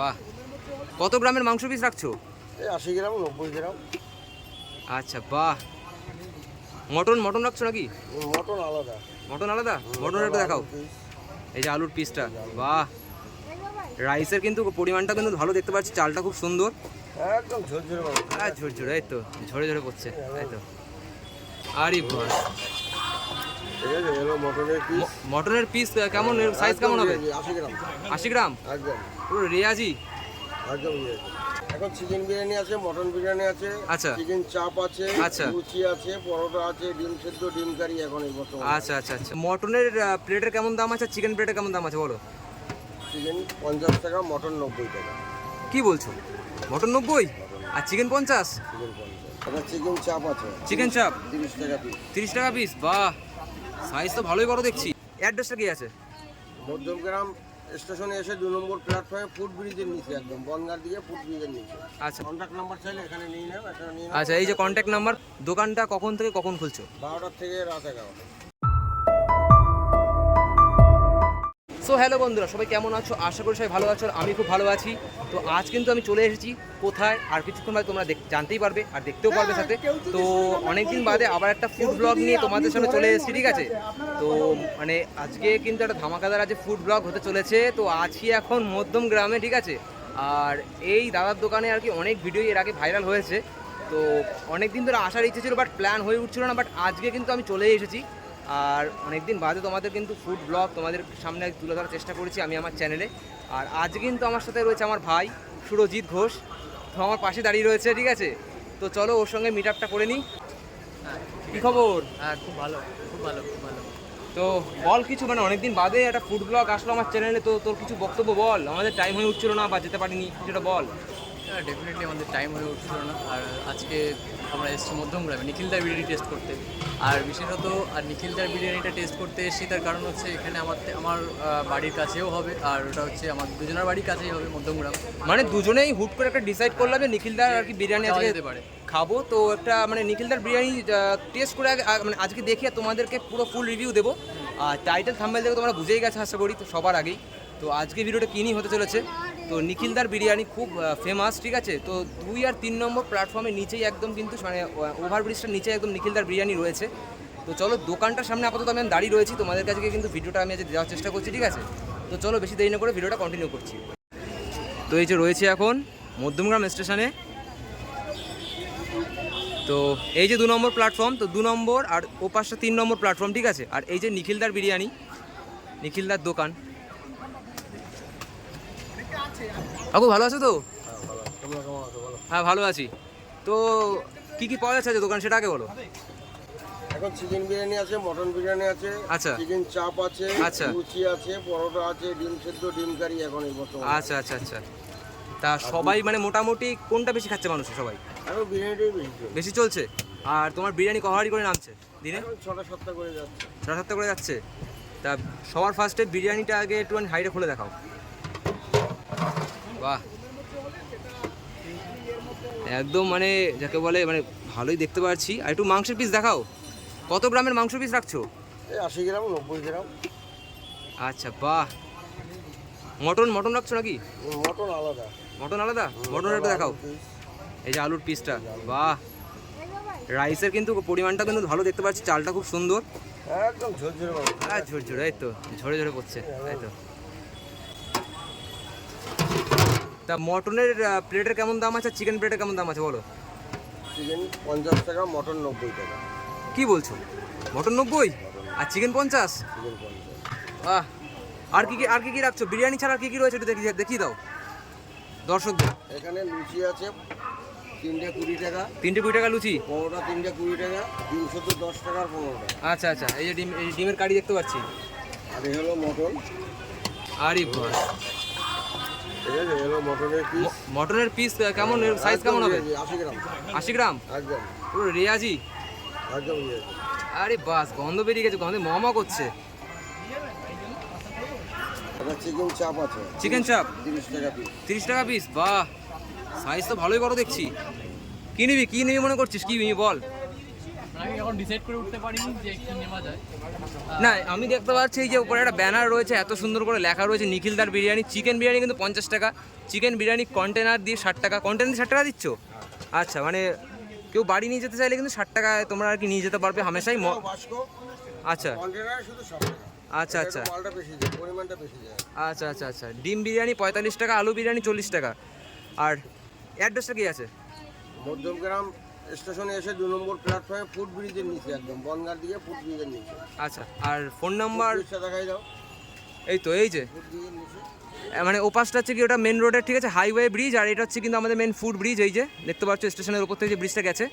বাহ। কত গ্রামের মাংস পিস রাখছো? আশি গ্রাম নব্বই গ্রাম। আচ্ছা বাহ। মটন মটন রাখছো নাকি? মটন আলাদা। মটন আলাদা? মটন একটু দেখাও। এই যে আলুর পিসটা বাহ। রাইসের কিন্তু পরিমাণটা কিন্তু ভালো দেখতে পাচ্ছি চালটা খুব সুন্দর। একদম ঝরঝরে আর ঝরঝরে এই তো ঝরে ঝরে পড়ছে এই তো। আরে পিস মটনের পিস কেমন সাইজ কেমন হবে? আশি গ্রাম। আশি গ্রাম? একদম। পুরো রেয়াজি একদম। এখন চিকেন বিরিয়ানি আছে মটন বিরিয়ানি আছে আচ্ছা। চিকেন চাপ আছে আচ্ছা। লুচি আছে পরোটা আছে ডিম সেদ্ধ ডিম কারি এখন এই বর্তমানে। আচ্ছা আচ্ছা আচ্ছা। মটনের প্লেটের কেমন দাম আছে? চিকেন প্লেটের কেমন দাম আছে বলো? চিকেন পঞ্চাশ টাকা মটন নব্বই টাকা। কি বলছো? মটন নব্বই? আর চিকেন পঞ্চাশ? চিকেন পঞ্চাশ। আচ্ছা চিকেন চাপ আছে। চিকেন চাপ তিরিশ টাকা পিস তিরিশ টাকা পিস বাহ! সাইজ তো ভালোই বড় দেখছি। অ্যাড্রেসটা কি আছে? মধ্যমগ্রাম স্টেশনে এসে দু নম্বর প্ল্যাটফর্মে ফুট ব্রিজের নিচে একদম বনগার দিকে ফুট ব্রিজের নিচে। আচ্ছা। কন্ট্যাক্ট নাম্বার চাইলে এখানে নিয়ে নেব এখানে নিয়ে আচ্ছা এই যে কন্ট্যাক্ট নাম্বার দোকানটা কখন থেকে কখন খুলছো? বারোটার থেকে রাত এগারোটা। সো হ্যালো বন্ধুরা, সবাই কেমন আছো? আশা করি সবাই ভালো আছো আমি খুব ভালো আছি। তো আজ কিন্তু আমি চলে এসেছি কোথায় আর কিছুক্ষণ বাদে তোমরা জানতেই পারবে আর দেখতেও পারবে সাথে। তো অনেকদিন বাদে আবার একটা ফুড ব্লগ নিয়ে তোমাদের সামনে চলে এসেছি, ঠিক আছে? তো মানে আজকে কিন্তু একটা ধামাকাদার আছে ফুড ব্লগ হতে চলেছে। তো আছি এখন মধ্যম গ্রামে, ঠিক আছে? আর এই দাদার দোকানে আর কি অনেক ভিডিও এর আগে ভাইরাল হয়েছে। তো অনেক দিন ধরে আসার ইচ্ছে ছিল বাট প্ল্যান হয়ে উঠছিল না বাট আজকে কিন্তু আমি চলে এসেছি। আর অনেকদিন বাদে তোমাদের কিন্তু ফুড ব্লগ তোমাদের সামনে তুলে ধরার চেষ্টা করেছি আমি আমার চ্যানেলে আর আজ কিন্তু আমার সাথে রয়েছে আমার ভাই সুরজিৎ ঘোষ। তো আমার পাশে দাঁড়িয়ে রয়েছে ঠিক আছে? তো চলো ওর সঙ্গে মিট আপটা করে নিই। কি খবর? হ্যাঁ খুব ভালো খুব ভালো খুব ভালো। তো বল কিছু মানে অনেকদিন বাদে একটা ফুড ব্লগ আসলো আমার চ্যানেলে তো তোর কিছু বক্তব্য বল। আমাদের টাইম হয়ে উঠছিল না বা যেতে পারিনি কিছুটা বল। হ্যাঁ ডেফিনেটলি আমাদের টাইম হয়ে উঠছিল না। আর আজকে আমরা এসেছি মধ্যমগ্রামে নিখিলদার বিরিয়ানি টেস্ট করতে। আর বিশেষত আর নিখিলদার বিরিয়ানিটা টেস্ট করতে এসেছি তার কারণ হচ্ছে এখানে আমার আমার বাড়ির কাছেও হবে আর ওটা হচ্ছে আমার দুজনের বাড়ির কাছেই হবে মধ্যমগ্রাম। মানে দুজনেই হুট করে একটা ডিসাইড করলাম যে নিখিলদার আর কি বিরিয়ানি আজকে যেতে পারে। খাব। তো একটা মানে নিখিলদার বিরিয়ানি টেস্ট করে আগে মানে আজকে দেখে তোমাদেরকে পুরো ফুল রিভিউ দেবো। আর টাইটেল থাম্বেল দেখে তোমরা বুঝেই গেছো আশা করি তো সবার আগেই। তো আজকে ভিডিওটা কিনি হতে চলেছে। তো নিখিলদার বিরিয়ানি খুব ফেমাস ঠিক আছে? তো দুই আর তিন নম্বর প্ল্যাটফর্মের নিচেই একদম কিন্তু মানে ওভারব্রিজটার নিচে একদম নিখিলদার বিরিয়ানি রয়েছে। তো চলো, দোকানটার সামনে আপাতত আমি দাঁড়িয়ে রয়েছি। তোমাদের কাছে কিন্তু ভিডিওটা আমি আজ দেওয়ার চেষ্টা করছি, ঠিক আছে? তো চলো, বেশি দেরি না করে ভিডিওটা কন্টিনিউ করছি। তো এই যে রয়েছে এখন মধ্যমগ্রাম স্টেশনে তো এই যে দু নম্বর প্ল্যাটফর্ম তো দু নম্বর আর ও তিন নম্বর প্ল্যাটফর্ম ঠিক আছে? আর এই যে নিখিলদার বিরিয়ানি, নিখিলদার দোকান। কাকু ভালো আছো তো? বলো। হ্যাঁ ভালো আছি। তো কি কি পাওয়া যাচ্ছে দোকান সেটা আগে বলো। এখন চিকেন বিরিয়ানি আছে মটন বিরিয়ানি আছে আচ্ছা। চিকেন চাপ আছে আচ্ছা। লুচি আছে পরোটা আছে ডিম সেদ্ধ ডিম কারি এখন এই বর্তমানে। আচ্ছা আচ্ছা আচ্ছা। তা সবাই মানে মোটামুটি কোনটা বেশি খাচ্ছে মানুষ সবাই? এখন বিরিয়ানিটাই বেশি চলছে। বেশি চলছে? আর তোমার বিরিয়ানি কভারি করে নামছে দিনে? ছটা সাতটা করে যাচ্ছে। সাড়ে সাতটা করে যাচ্ছে। তা সবার ফার্স্টে বিরিয়ানিটা আগে একটু হাইটে খুলে দেখাও। বাহ। একদম মানে যাকে বলে মানে ভালোই দেখতে পাচ্ছি। আর একটু মাংসের পিস দেখাও। কত গ্রামের মাংস পিস রাখছো? আশি গ্রাম নব্বই গ্রাম। আচ্ছা বাহ। মটন মটন রাখছো নাকি? মটন আলাদা। মটন আলাদা? মটন একটু দেখাও। এই যে আলুর পিসটা বাহ। রাইসের কিন্তু পরিমাণটা কিন্তু ভালো দেখতে পাচ্ছি। চালটা খুব সুন্দর। একদম ঝরঝরে আর ঝরঝরে এই তো। ঝরে ঝরে পড়ছে এই তো। তা মটনের প্লেটের কেমন দাম আছে চিকেন প্লেটের কেমন দাম আছে বলো? চিকেন পঞ্চাশ টাকা মটন নব্বই টাকা। কি বলছো? মটন নব্বই? আর চিকেন পঞ্চাশ? বাহ। আর কি কি আর কি কি রাখছো? বিরিয়ানি ছাড়া আর কি কি রয়েছে একটু দেখি দেখিয়ে দাও। দর্শকদের। এখানে লুচি আছে তিনটে কুড়ি টাকা। তিনটে কুড়ি টাকা লুচি? পনেরোটা তিনটে কুড়ি টাকা ডিম শুদ্ধ দশ টাকার পনেরোটা আচ্ছা আচ্ছা। এই যে ডিম এই ডিমের কারি দেখতে পাচ্ছি। আর এই হলো মটন। আরে বাহ। ঠিক আছে এই মটনের পিস মটনের পিস কেমন? সাইজ কেমন হবে? আশি গ্রাম। আশি গ্রাম? একদম। পুরো রেয়াজি? একদম আরে বাস গন্ধ বেরিয়ে গেছে গন্ধে মমা করছে। চিকেন চাপ আছে। চিকেন চাপ তিরিশ টাকা পিস তিরিশ টাকা পিস বাহ সাইজ তো ভালোই বড় দেখছি। কি নিবি কি নিবি মনে করছিস? কি নিবি বল? এখন ডিসাইড করে উঠতে পারিনি যে কি নেওয়া যায়। না আমি দেখতে পাচ্ছি এই যে উপরে একটা ব্যানার রয়েছে এত সুন্দর করে লেখা রয়েছে নিখিলদার বিরিয়ানি চিকেন বিরিয়ানি কিন্তু পঞ্চাশ টাকা। চিকেন বিরিয়ানি কন্টেনার দিয়ে ষাট টাকা। কন্টেনার দিয়ে ষাট টাকা দিচ্ছ? আচ্ছা মানে কেউ বাড়ি নিয়ে যেতে চাইলে কিন্তু ষাট টাকায় তোমরা আর কি নিয়ে যেতে পারবে হামেশাই ম- আচ্ছা। আচ্ছা আচ্ছা। একটু মালটা বেশি যায় পরিমাণটা বেশি যায় আচ্ছা আচ্ছা আচ্ছা। ডিম বিরিয়ানি পঁয়তাল্লিশ টাকা আলু বিরিয়ানি চল্লিশ টাকা। আর অ্যাড্রেসটা কি আছে? মধ্যমগ্রাম স্টেশনে এসে দু নম্বর প্ল্যাটফর্মে ফুট ব্রিজের নিচে একদম বনগার দিকে ফুট ব্রিজের নিচে। আচ্ছা আর ফোন নাম্বার দেখাই দাও। এই তো এই যে। ফুট ব্রিজের নিচে। মানে ওপাশটা হচ্ছে কি ওটা মেন রোডের ঠিক আছে হাইওয়ে ব্রিজ আর এটা হচ্ছে কিন্তু আমাদের মেন ফুড ব্রিজ এই যে দেখতে পাচ্ছ স্টেশনের উপর থেকে যে ব্রিজটা গেছে।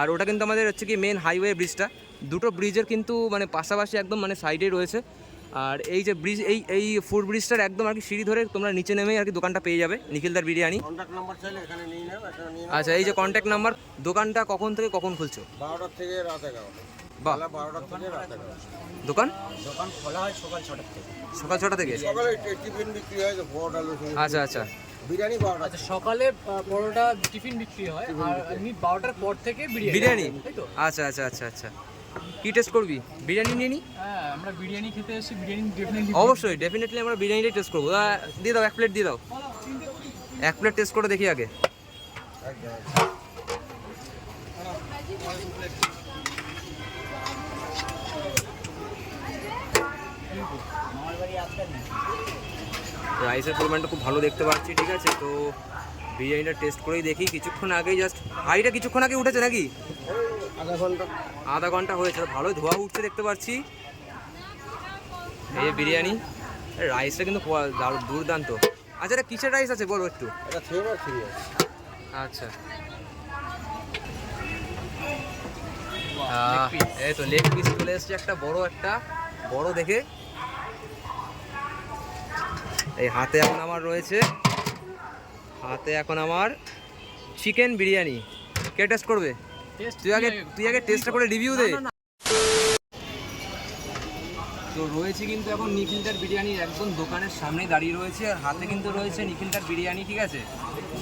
আর ওটা কিন্তু আমাদের হচ্ছে কি মেন হাইওয়ে ব্রিজটা দুটো ব্রিজের কিন্তু মানে পাশাপাশি একদম মানে সাইডে রয়েছে। আর এই যে ব্রিজ এই এই ফুড ব্রিজটার একদম আর কি সিঁড়ি ধরে তোমরা নিচে নেমেই আর কি দোকানটা পেয়ে যাবে নিখিলদার বিরিয়ানি। আচ্ছা এই যে কন্ট্যাক্ট নাম্বার দোকানটা কখন থেকে কখন খুলছো? বারোটার থেকে রাত এগারোটা। বাহ বেলা বারোটার থেকে রাত এগারোটা। দোকান? দোকান খোলা হয় সকাল ছটার থেকে। সকাল ছটা থেকে? সকালে টিফিন বিক্রি হয় পরোটা আচ্ছা আচ্ছা। বিরিয়ানি বারোটা আচ্ছা সকালে পরোটা টিফিন বিক্রি হয়। আর এমনি বারোটার পর থেকে বিরিয়ানি বিরিয়ানি? তাই তো? আচ্ছা আচ্ছা আচ্ছা আচ্ছা। কি টেস্ট করবি? বিরিয়ানি নিয়ে নি? হ্যাঁ আমরা বিরিয়ানি খেতে এসেছি বিরিয়ানি ডেফিনেটলি অবশ্যই ডেফিনেটলি আমরা বিরিয়ানিটাই টেস্ট করব। দিয়ে দাও এক প্লেট দিয়ে দাও। এক প্লেট টেস্ট করে দেখি আগে। রাইসের পরিমাণটা খুব ভালো দেখতে পাচ্ছি ঠিক আছে? তো বিরিয়ানিটা টেস্ট করেই দেখি। কিছুক্ষণ আগেই জাস্ট হাইটা কিছুক্ষণ আগে উঠেছে নাকি? আধা ঘণ্টা। আধা ঘণ্টা হয়েছে ভালো ধোয়া উঠছে দেখতে পাচ্ছি। এই বিরিয়ানি রাইসটা কিন্তু দুর্দান্ত। আচ্ছা এটা কিসের রাইস আছে বলো একটু? আচ্ছা। এই তো লেগ পিস চলে এসছে একটা বড় একটা বড় দেখে। এই হাতে এখন আমার রয়েছে হাতে এখন আমার চিকেন বিরিয়ানি। কে টেস্ট করবে? তুই আগে তুই আগে টেস্টটা করে রিভিউ দে। তো রয়েছে কিন্তু এখন নিখিলদার বিরিয়ানির একদম দোকানের সামনেই দাঁড়িয়ে রয়েছে আর হাতে কিন্তু রয়েছে নিখিলদার বিরিয়ানি ঠিক আছে?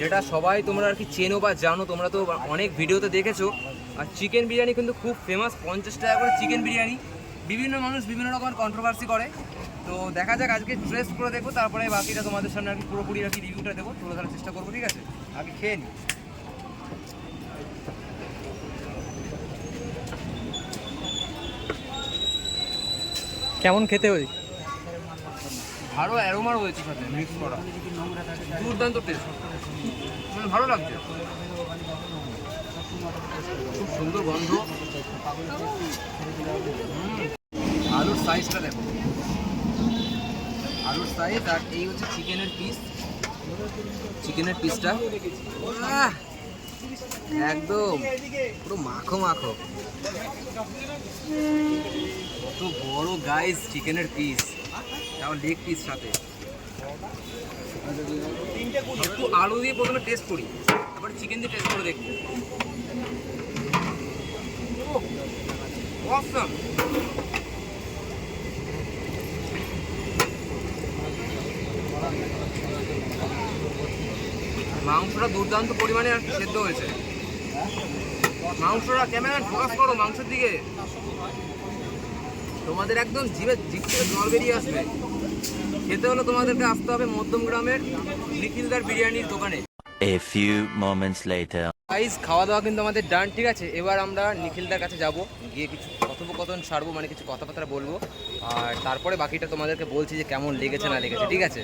যেটা সবাই তোমরা আর কি চেনো বা জানো তোমরা তো অনেক ভিডিওতে দেখেছ। আর চিকেন বিরিয়ানি কিন্তু খুব ফেমাস পঞ্চাশ টাকা করে চিকেন বিরিয়ানি। বিভিন্ন মানুষ বিভিন্ন রকমের কন্ট্রোভার্সি করে। তো দেখা যাক আজকে ট্রেস করে দেখব তারপরে বাকিটা তোমাদের সামনে আর কি পুরোপুরি আর কি রিভিউটা দেবো তুলে ধরার চেষ্টা করব ঠিক আছে? আগে খেয়ে নিই কেমন খেতে ওই ভালো অ্যারোমা রয়েছে সাথে মিক্স করা। দুর্দান্ত টেস্ট মানে ভালো লাগছে। খুব সুন্দর গন্ধ। আলুর সাইজটা দেখো। আলুর সাইজ আর এই হচ্ছে চিকেনের পিস চিকেনের পিসটা একদম। পুরো মাখো মাখো। কত বড় গাইস চিকেনের পিস তাও লেগ পিস সাথে। একটু আলু দিয়ে প্রথমে টেস্ট করি। তারপরে চিকেন দিয়ে টেস্ট করে দেখব মাংসটা দুর্দান্ত পরিমাণে সেদ্ধ হয়েছে। মাংসটা ক্যামেরা ফোকাস করো মাংসের দিকে। তোমাদের একদম জিভে জিভ থেকে জল বেরিয়ে আসবে। খেতে হলে তোমাদেরকে আসতে হবে মধ্যম গ্রামের নিখিলদার বিরিয়ানির দোকানে। A few moments later. Guys খাওয়া দাওয়া কিন্তু আমাদের ডান ঠিক আছে? এবার আমরা নিখিলদার কাছে যাব গিয়ে কিছু কথোপকথন সারবো মানে কিছু কথাবার্তা বলব। আর তারপরে বাকিটা তোমাদেরকে বলছি যে কেমন লেগেছে না লেগেছে ঠিক আছে?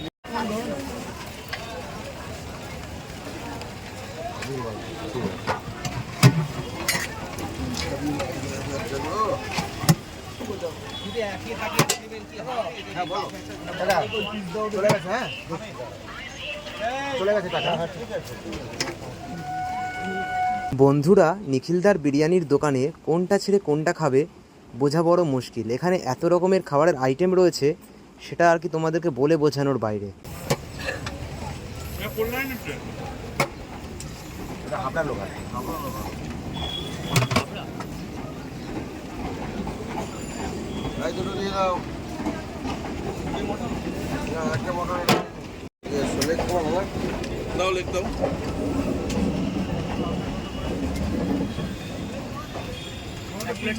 বন্ধুরা, নিখিলদার বিরিয়ানির দোকানে কোনটা ছেড়ে কোনটা খাবে বোঝা বড় মুশকিল। এখানে এত রকমের খাবারের আইটেম রয়েছে, সেটা আর কি তোমাদেরকে বলে বোঝানোর বাইরে। ভাই দুটো দিয়ে দাও। না, একটা মটর লেগ তোমার ভালো দাও লেগ দাও।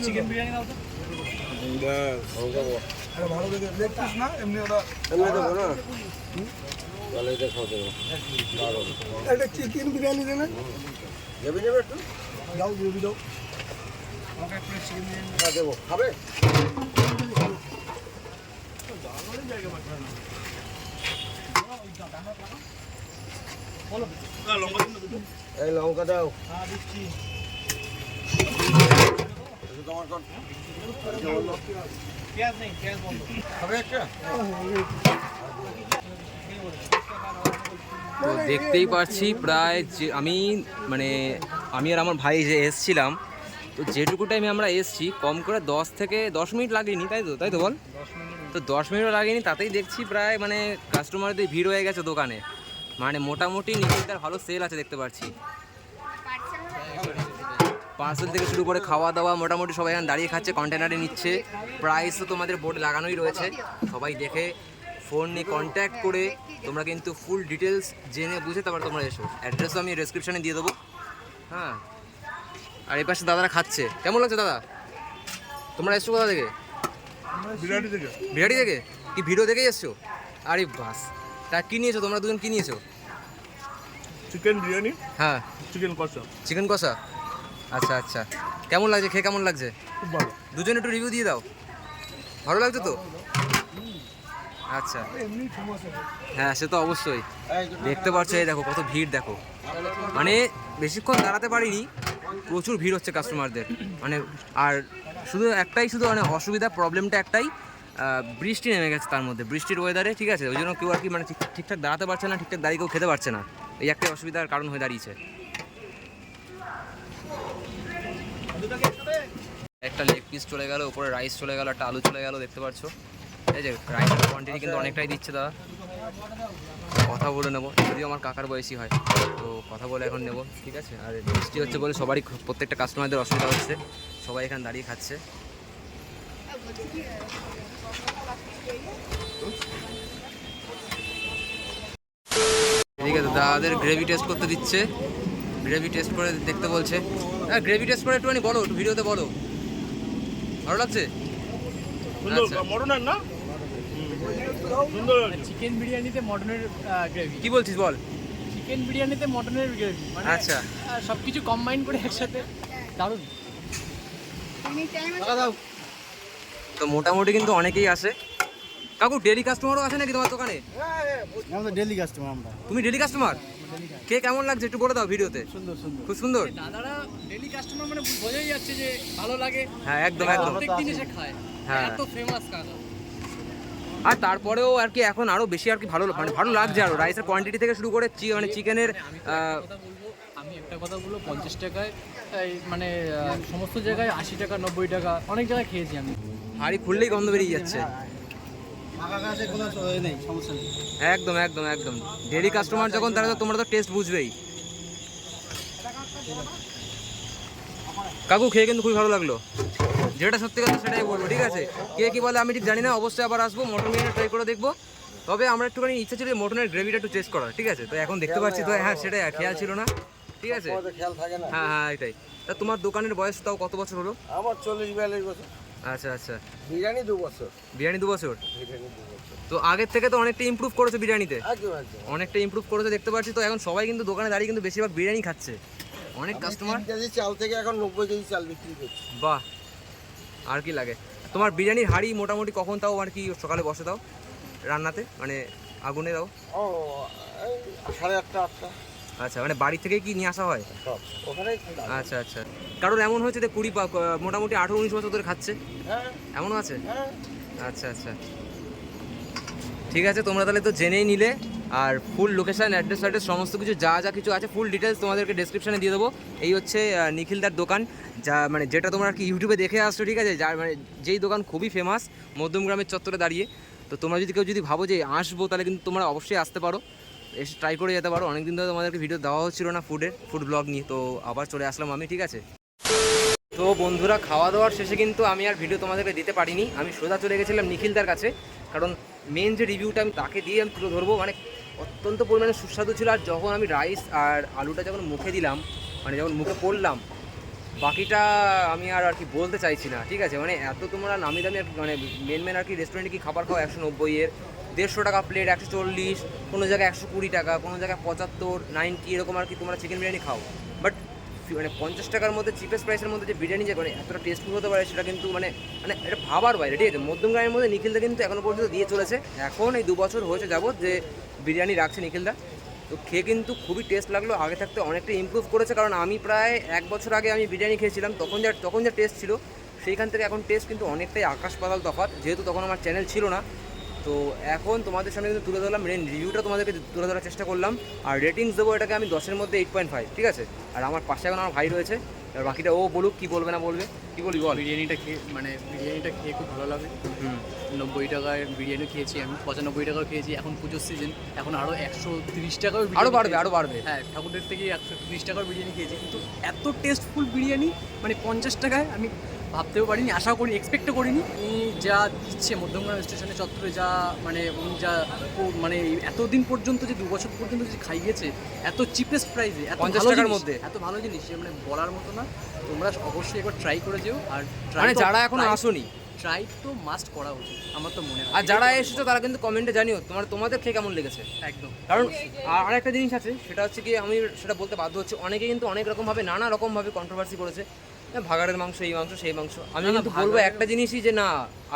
চিকেন বিরিয়ানি দাও তো। এমনি দেবো না? তাহলে এটা খাওয়াতে দেবো। একটা চিকেন বিরিয়ানি দেবেন? যাবি যাবে একটু? যাও দিয়ে দাও। হ্যাঁ দেবো। খাবে? এই লঙ্কা দাও। তোমার কর। খাবে একটা? তো দেখতেই পাচ্ছি প্রায় যে আমি মানে আমি আর আমার ভাই যে এসছিলাম, তো যেটুকু টাইমে আমরা এসছি, কম করে দশ থেকে দশ মিনিট লাগেনি, তাই তো? তাই তো বল? তো দশ মিনিটও লাগেনি, তাতেই দেখছি প্রায় মানে কাস্টমারদের ভিড় হয়ে গেছে দোকানে। মানে মোটামুটি নিখিলদার ভালো সেল আছে দেখতে পাচ্ছি। পার্সেল থেকে শুরু করে খাওয়া দাওয়া মোটামুটি সবাই এখানে দাঁড়িয়ে খাচ্ছে কন্টেনারে নিচ্ছে। প্রাইস তো তোমাদের বোর্ডে লাগানোই রয়েছে। সবাই দেখে ফোন নিয়ে কন্ট্যাক্ট করে তোমরা কিন্তু ফুল ডিটেলস জেনে বুঝে তারপর তোমরা এসো। অ্যাড্রেসও আমি ডেসক্রিপশনে দিয়ে দেবো। হ্যাঁ। আর এই পাশে দাদারা খাচ্ছে। কেমন লাগছে দাদা? তোমরা এসছো কোথা থেকে? বিরাটি থেকে। কি ভিডিও দেখেই এসছো? আরে বাস। তা কী নিয়েছো? তোমরা দুজন কী নিয়েছো? চিকেন বিরিয়ানি হ্যাঁ। চিকেন কষা। চিকেন কষা? আচ্ছা আচ্ছা। কেমন লাগছে? খেয়ে কেমন লাগছে? দুজন একটু রিভিউ দিয়ে দাও। ভালো লাগছে তো? আচ্ছা। হ্যাঁ সে তো অবশ্যই। দেখতে পাচ্ছ এই দেখো কত ভিড় দেখো। মানে বেশিক্ষণ দাঁড়াতে পারিনি প্রচুর ভিড় হচ্ছে কাস্টমারদের মানে আর শুধু একটাই শুধু মানে অসুবিধা প্রবলেমটা একটাই বৃষ্টি নেমে গেছে তার মধ্যে। বৃষ্টির ওয়েদারে ঠিক আছে? ওই জন্য কেউ আর কি মানে ঠিক- ঠিকঠাক দাঁড়াতে পারছে না ঠিকঠাক দাঁড়িয়ে কেউ খেতে পারছে না। এই একটাই অসুবিধার কারণ হয়ে দাঁড়িয়েছে। একটা লেগ পিস চলে গেল উপরে রাইস চলে গেল একটা আলু চলে গেল দেখতে পাচ্ছ এই যে রাইসের কোয়ান্টিটি কিন্তু অনেকটাই দিচ্ছে দাদা। কথা বলে নেব যদিও আমার কাকার বয়সী হয়। তো কথা বলে এখন নেব ঠিক আছে? আর বৃষ্টি হচ্ছে বলে সবারই প্রত্যেকটা কাস্টমারদের অসুবিধা হচ্ছে। সবাই এখানে দাঁড়িয়ে খাচ্ছে। ঠিক আছে দাদাদের গ্রেভি টেস্ট করতে দিচ্ছে। গ্রেভি টেস্ট করে দেখতে বলছে। হ্যাঁ গ্রেভি টেস্ট করে একটুখানি বলো একটু ভিডিওতে বলো। ভালো লাগছে? আচ্ছা। না? চিকেন বিরিয়ানিতে মটনের গ্রেভি কি বলছিস বল? চিকেন বিরিয়ানিতে মটনের গ্রেভি মানে আচ্ছা। সব কিছু কম্বাইন করে একসাথে। দারুণ। তো মোটামুটি কিন্তু অনেকেই আসে। কাকু ডেলি কাস্টমারও আছে নাকি তোমার দোকানে? আমাদের ডেলি কাস্টমার আমরা। তুমি ডেলি কাস্টমার কে কেমন লাগছে একটু বলে দাও ভিডিওতে। সুন্দর সুন্দর। খুব সুন্দর। দাদারা ডেলি কাস্টমার মানে বোঝাই যাচ্ছে যে ভালো লাগে। হ্যাঁ একদম একদম। প্রত্যেক দিন এসে খায়। হ্যাঁ। এত ফেমাস কাকা। আর তারপরেও আর কি এখন আরও বেশি আর কি ভালো মানে ভালো লাগছে আরও। রাইসের কোয়ান্টিটি থেকে শুরু করে মানে চিকেনের আমি একটা কথা বলব পঞ্চাশ টাকায় মানে সমস্ত জায়গায় আশি টাকা নব্বই টাকা অনেক জায়গায় খেয়েছি আমি। হাড়ি খুললেই গন্ধ বেরিয়ে যাচ্ছে। নেই সমস্যা নেই। একদম একদম একদম। ডেলি কাস্টমার যখন তারা তো তোমরা তো টেস্ট বুঝবেই। কাকু খেয়ে কিন্তু খুবই ভালো লাগল। যেটা সত্যি কথা সেটাই বলব ঠিক আছে? কে কি বলে আমি ঠিক জানি না অবশ্যই আবার আসব মটন বিরিয়ানি ট্রাই করে দেখব। তবে আমরা একটুখানি ইচ্ছা ছিল মটনের গ্রেভিটা একটু টেস্ট করার ঠিক আছে? তো এখন দেখতে পাচ্ছি তো হ্যাঁ সেটাই খেয়াল ছিল না ঠিক আছে? হ্যাঁ হ্যাঁ এটাই। তা তোমার দোকানের বয়স তাও কত বছর হলো? আমার চল্লিশ বিয়াল্লিশ বছর। আচ্ছা আচ্ছা। বিরিয়ানি দু বছর। বিরিয়ানি দু বছর? তো আগের থেকে তো অনেকটা ইমপ্রুভ করেছে বিরিয়ানিতে? অনেকটা ইমপ্রুভ করেছে দেখতে পাচ্ছি তো এখন সবাই কিন্তু দোকানে দাঁড়িয়ে কিন্তু বেশিরভাগ বিরিয়ানি খাচ্ছে। অনেক কাস্টমার চাল থেকে এখন নব্বই কেজি চাল বিক্রি করছি। বাহ আর কি লাগে? তোমার বিরিয়ানির হাঁড়ি মোটামুটি কখন তাও আর কি সকালে বসে দাও? রান্নাতে? মানে আগুনে দাও? ও সাড়ে আটটা আটটা। আচ্ছা মানে বাড়ি থেকে কি নিয়ে আসা হয়? আচ্ছা আচ্ছা। কারণ এমন হয়েছে যে কুড়ি মোটামুটি আঠেরো উনিশ বছর ধরে খাচ্ছে। হ্যাঁ। এমনও আছে? হ্যাঁ। আচ্ছা আচ্ছা। ঠিক আছে তোমরা তাহলে তো জেনেই নিলে। আর ফুল লোকেশান অ্যাড্রেস অ্যাড্রেস সমস্ত কিছু যা যা কিছু আছে ফুল ডিটেলস তোমাদেরকে ডেসক্রিপশনে দিয়ে দেবো। এই হচ্ছে নিখিলদার দোকান, যা মানে যেটা তোমরা আর কি ইউটিউবে দেখে আসছো, ঠিক আছে? যার মানে যেই দোকান খুবই ফেমাস মধ্যমগ্রামের চত্বরে দাঁড়িয়ে। তো তোমরা যদি কেউ যদি ভাবো যে আসব, তাহলে কিন্তু তোমরা অবশ্যই আসতে পারো। এসে ট্রাই করে যেতে পারো। অনেকদিন ধরে তোমাদেরকে ভিডিও দেওয়া হচ্ছিল না ফুডের ফুড ব্লগ নিয়ে। তো আবার চলে আসলাম আমি, ঠিক আছে? তো বন্ধুরা খাওয়া দাওয়ার শেষে কিন্তু আমি আর ভিডিও তোমাদেরকে দিতে পারিনি। আমি সোজা চলে গেছিলাম নিখিলদার কাছে। কারণ মেন যে রিভিউটা আমি তাকে দিয়ে আমি তুলে ধরবো। মানে অত্যন্ত পরিমাণে সুস্বাদু ছিল, আর যখন আমি রাইস আর আলুটা যখন মুখে দিলাম মানে যখন মুখে পড়লাম, বাকিটা আমি আর আর কি বলতে চাইছি না, ঠিক আছে? মানে এত তোমরা নামি দামি মানে মেন মেন আর কি রেস্টুরেন্টে কি খাবার খাও? একশো নব্বইয়ের দেড়শো টাকা প্লেট একশো চল্লিশ, কোনো জায়গায় একশো কুড়ি টাকা, কোনো জায়গায় পঁচাত্তর নাইনটি এরকম আর কি তোমরা চিকেন বিরিয়ানি খাও। বাট মানে পঞ্চাশ টাকার মধ্যে চিপেস্ট প্রাইসের মধ্যে যে বিরিয়ানি যে মানে এতটা টেস্টফুল হতে পারে, সেটা কিন্তু মানে মানে এটা ভাবার বাইরে, ঠিক আছে? মধ্যম গ্রামের মধ্যে নিখিলদা কিন্তু এখনও পর্যন্ত দিয়ে চলেছে। এখন এই দু বছর হয়েছে যাবত যে বিরিয়ানি রাখছে নিখিলদা। তো খেয়ে কিন্তু খুবই টেস্ট লাগল, আগে থাকতে অনেকটা ইমপ্রুভ করেছে, কারণ আমি প্রায় এক বছর আগে আমি বিরিয়ানি খেয়েছিলাম, তখন যা তখন যা টেস্ট ছিল, সেইখান থেকে এখন টেস্ট কিন্তু অনেকটাই আকাশ পাতাল তফাৎ, যেহেতু তখন আমার চ্যানেল ছিল না। তো এখন তোমাদের সামনে কিন্তু তুলে ধরলাম মেন রিভিউটা তোমাদেরকে তুলে ধরার চেষ্টা করলাম, আর রেটিংস দেবো এটাকে আমি দশের মধ্যে এইট পয়েন্ট ফাইভ ঠিক আছে? আর আমার পাশে এখন আমার ভাই রয়েছে। এবার বাকিটা ও বলুক কি বলবে না বলবে কি বলবি বল? বিরিয়ানিটা খেয়ে মানে বিরিয়ানিটা খেয়ে খুব ভালো লাগে। নব্বই টাকায় বিরিয়ানি খেয়েছি আমি পঁচানব্বই টাকাও খেয়েছি এখন পুজোর সিজন এখন আরও একশো তিরিশ টাকাও আরও বাড়বে আরও বাড়বে। হ্যাঁ ঠাকুরের থেকে একশো তিরিশ টাকার বিরিয়ানি খেয়েছি কিন্তু এত টেস্টফুল বিরিয়ানি মানে পঞ্চাশ টাকায় আমি ভাবতেও পারিনি আশাও করিনি এক্সপেক্টও করিনি। উনি যা দিচ্ছে মধ্যমগ্রাম স্টেশনের চত্বরে যা মানে উনি যা মানে এতদিন পর্যন্ত যে দু বছর পর্যন্ত যে খাইয়েছে এত চিপেস্ট প্রাইসে এত 50 ভালো টাকার মধ্যে। এত ভালো জিনিস যে মানে বলার মতো না। তোমরা অবশ্যই একবার ট্রাই করে যেও আর মানে যারা এখনও আসোনি। ট্রাই তো মাস্ট করা উচিত আমার তো মনে হয়। আর যারা এসেছ তারা কিন্তু কমেন্টে জানিও তোমার তোমাদের খেয়ে কেমন লেগেছে। একদম। কারণ আর আরেকটা জিনিস আছে সেটা হচ্ছে কি আমি সেটা বলতে বাধ্য হচ্ছে অনেকে কিন্তু অনেক রকমভাবে নানা রকমভাবে কন্ট্রোভার্সি করেছে। ভাগাড়ের মাংস এই মাংস সেই মাংস। আমি কিন্তু বলব একটা জিনিসই যে না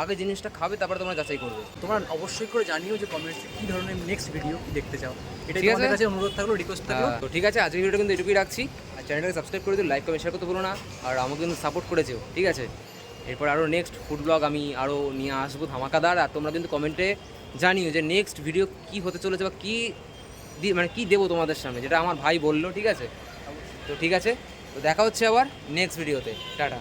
আগে জিনিসটা খাবে তারপরে তোমরা যাচাই করবে। তোমরা অবশ্যই করে জানিও যে কমেন্টসে কী ধরনের নেক্সট ভিডিও দেখতে চাও। এটা ঠিক আছে? তোমাদের কাছে অনুরোধ থাকল রিকোয়েস্ট থাকল। তো ঠিক আছে আজকের ভিডিওটা কিন্তু এটুকুই রাখছি। আর চ্যানেলটাকে সাবস্ক্রাইব করে দিও লাইক কমেন্ট শেয়ার করতে ভুলো না। আর আমাকে কিন্তু সাপোর্ট করেছেও ঠিক আছে? এরপর আরও নেক্সট ফুড ব্লগ আমি আরও নিয়ে আসব ধামাকাদার। আর তোমরা কিন্তু কমেন্টে জানিও যে নেক্সট ভিডিও কি হতে চলেছে বা কী দি মানে কী দেবো তোমাদের সামনে যেটা আমার ভাই বলল ঠিক আছে? তো ঠিক আছে? তো দেখা হচ্ছে আবার নেক্সট ভিডিওতে টাটা।